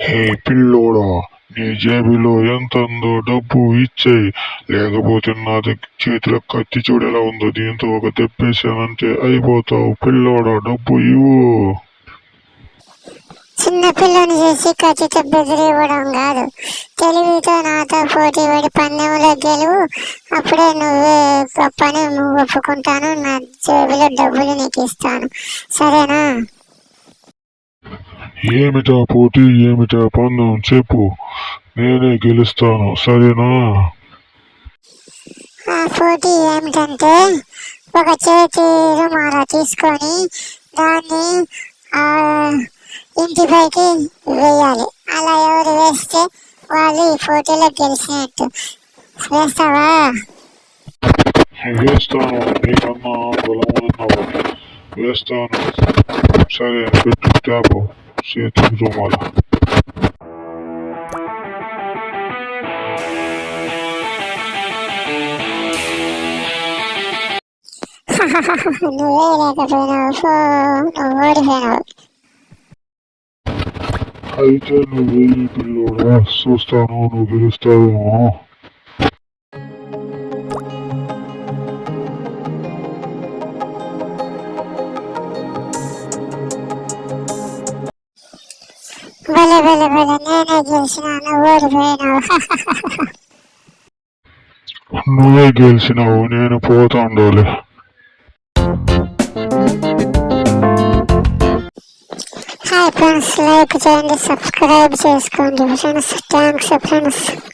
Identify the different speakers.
Speaker 1: హే పిల్లోడా నీ జేబులో ఎంత ఉందో డబ్బు ఇచ్చేయి. లేకపోతే నా చేతిలో కత్తి చూడేలా ఉందో దీంతో ఒక తెప్పేసానంటే అయిపోతావు. పిల్లోడా డబ్బు ఇవ్వు.
Speaker 2: చిన్న పిల్లని చేసి ఖచ్చిత బెదిరివ్వడం కాదు. తెలివితో నాతో పోటీ పడి పందెంలో గెలువు. అప్పుడే నువ్వే గొప్పని నువ్వు ఒప్పుకుంటాను. నా జేబులో డబ్బులు నీకు ఇస్తాను. సరేనా?
Speaker 1: ఏమిటా పోటీ? ఏమిటా పందెం? చెప్పు. నేనే గెలుస్తాను. సరేనా?
Speaker 2: ఆ పోటీ ఏమిటంటే ఒక చేతి రుమాల తీసుకొని దాన్ని ఆ ఇంటిపైకి వేయాలి అలా ఎవరు వేస్తే వాళ్ళు ఈ పోటీలో గెలిచినట్టు వేస్తావా
Speaker 1: వేస్తాను నీకన్నా బలమన్నావు వేస్తాను సరే పెట్టు ట్యాపు చేతికి రుమాల
Speaker 2: నువ్వే లేకపోయినావు పో నువ్వు ఓడిపోయినావు
Speaker 1: అయితే నువ్వు వెయ్యి పిల్లోడా చూస్తాను నువ్వు గెలుస్తావేమో
Speaker 2: భలే భలే భలే నేనే గెలిచిన నువ్వు ఓడిపోయినావు
Speaker 1: నువ్వే గెలిచినావు నేను పోతాండోలే
Speaker 2: ハイパンスライクジャンルサブスクライブジェイスコンディブジャンスランクサプランス